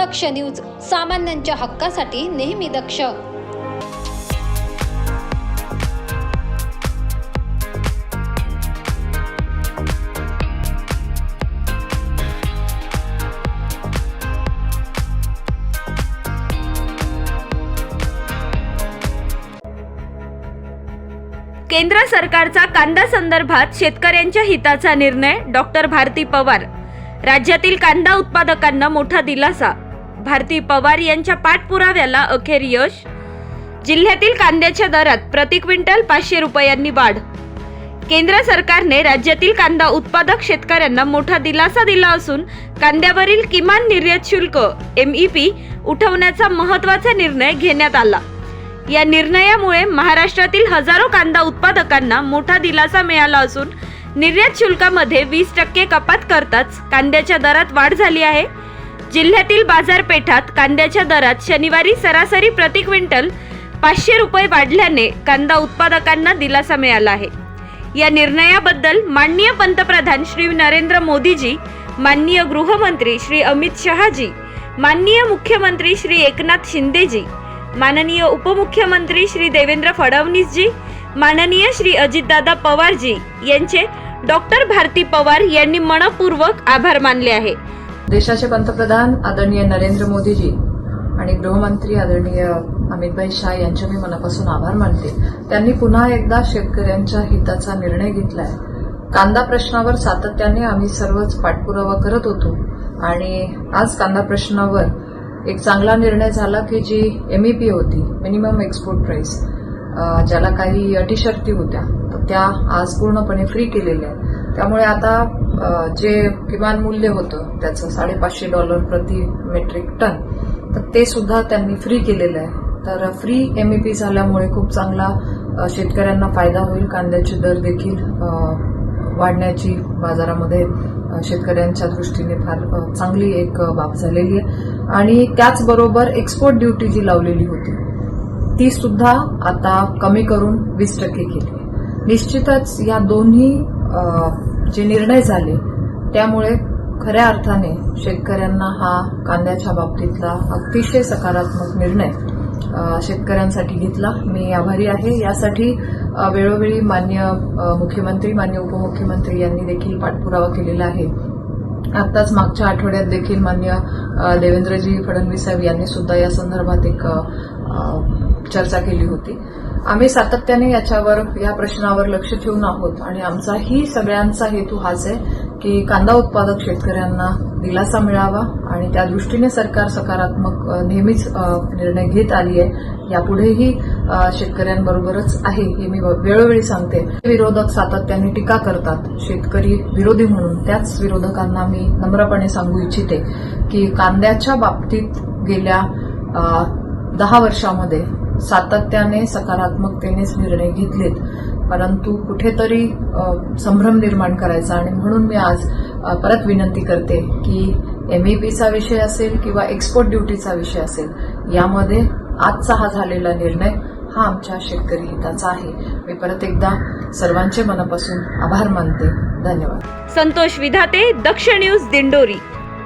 दक्ष news सामान्यांच्या हक्कासाठी नेहमी दक्ष. केंद्र सरकारचा कांदा संदर्भात शेतकऱ्यांच्या हिताचा निर्णय डॉक्टर भारती पवार. राज्यातील कांदा उत्पादकांना मोठा दिलासा. भारती पवार यांच्या पाठपुराव्याला अखेर यश. जिल्ह्यातील कांद्याच्या दरात प्रति क्विंटल पाचशे रुपयांनी वाढ. केंद्र सरकारने राज्यातील कांदा उत्पादक शेतकऱ्यांना मोठा दिलासा दिला असून कांद्यावरील किमान निर्यात शुल्क एम ई पी उठवण्याचा महत्त्वाचा निर्णय घेण्यात आला. या निर्णयामुळे महाराष्ट्रातील हजारो कांदा उत्पादकांना मोठा दिलासा मिळाला असून निर्यात शुल्कामध्ये वीस टक्के कपात करताच कांद्याच्या दरात वाढ झाली आहे. जिल्ह्यातील बाजारपेठात कांद्याच्या दरात शनिवारी सरासरी प्रति क्विंटल पाचशे रुपये वाढल्याने कांदा उत्पादकांना दिलासा मिळाला आहे. या निर्णयाबद्दल माननीय पंतप्रधान श्री नरेंद्र मोदीजी माननीय गृहमंत्री श्री अमित शहाजी माननीय मुख्यमंत्री श्री एकनाथ शिंदेजी माननीय उपमुख्यमंत्री श्री देवेंद्र फडणवीसजी माननीय श्री अजितदादा पवारजी यांचे डॉक्टर भारती पवार यांनी मनपूर्वक आभार मानले आहे. देशाचे पंतप्रधान आदरणीय नरेंद्र मोदीजी आणि गृहमंत्री आदरणीय अमितभाई शाह यांचे मी मनापासून आभार मानते. त्यांनी पुन्हा एकदा शेतकऱ्यांच्या हिताचा निर्णय घेतलाय. कांदा प्रश्नावर सातत्याने आम्ही सर्वच पाठपुरावा करत होतो आणि आज कांदा प्रश्नावर एक चांगला निर्णय झाला की जी एमईपी होती मिनिमम एक्सपोर्ट प्राइस ज्याला काही अटीशर्ती होत्या तर त्या आज पूर्णपणे फ्री केलेल्या आहेत. त्यामुळे आता जे किमान मूल्य होतं त्याचं साडेपाचशे डॉलर प्रति मेट्रिक टन तर ते सुद्धा त्यांनी फ्री केलेलं आहे. तर फ्री एम ए पी झाल्यामुळे खूप चांगला शेतकऱ्यांना फायदा होईल. कांद्याचे दर देखील वाढण्याची बाजारामध्ये शेतकऱ्यांच्या दृष्टीने फार चांगली एक बाब झालेली आहे. आणि त्याचबरोबर एक्सपोर्ट ड्युटी जी लावलेली होती ती सुद्धा आता कमी करून वीस टक्के केली निश्चितच या दोन्ही जे निर्णय झाले त्यामुळे खऱ्या अर्थाने शेतकऱ्यांना हा कांद्याच्या बाबतीतला अतिशय सकारात्मक निर्णय शेतकऱ्यांसाठी घेतला. मी आभारी आहे. यासाठी वेळोवेळी मान्य मुख्यमंत्री मान्य उपमुख्यमंत्री यांनी देखील पाठपुरावा केलेला आहे. आताच मागच्या आठवड्यात देखील मान्य देवेंद्रजी फडणवीस साहेब यांनी सुद्धा या संदर्भात एक चर्चा केली होती. आम्ही सातत्याने याच्यावर या प्रश्नावर लक्ष ठेवून आहोत आणि आमचाही सगळ्यांचा हेतू हाच आहे की कांदा उत्पादक शेतकऱ्यांना दिलासा मिळावा आणि त्या दृष्टीने सरकार सकारात्मक नेहमीच निर्णय घेत आली आहे. यापुढेही शेतकऱ्यांबरोबरच आहे हे मी वेळोवेळी सांगते. विरोधक सातत्याने टीका करतात. शेतकरी विरोधी म्हणून त्याच विरोधकांना मी नम्रपणे सांगू इच्छिते की कांद्याच्या बाबतीत गेल्या दहा वर्षामध्ये सातत्याने सकारात्मकतेनेच निर्णय घेतलेत. परंतु कुठेतरी संभ्रम निर्माण करायचा आणि म्हणून मी आज परत विनंती करते की एम ई बीचा विषय असेल किंवा एक्सपोर्ट ड्युटीचा विषय असेल यामध्ये आजचा हा झालेला निर्णय हा आमच्या शेतकरी हिताचा आहे. मी परत एकदा सर्वांचे मनापासून आभार मानते. धन्यवाद. संतोष विधाते दक्ष न्यूज दिंडोरी.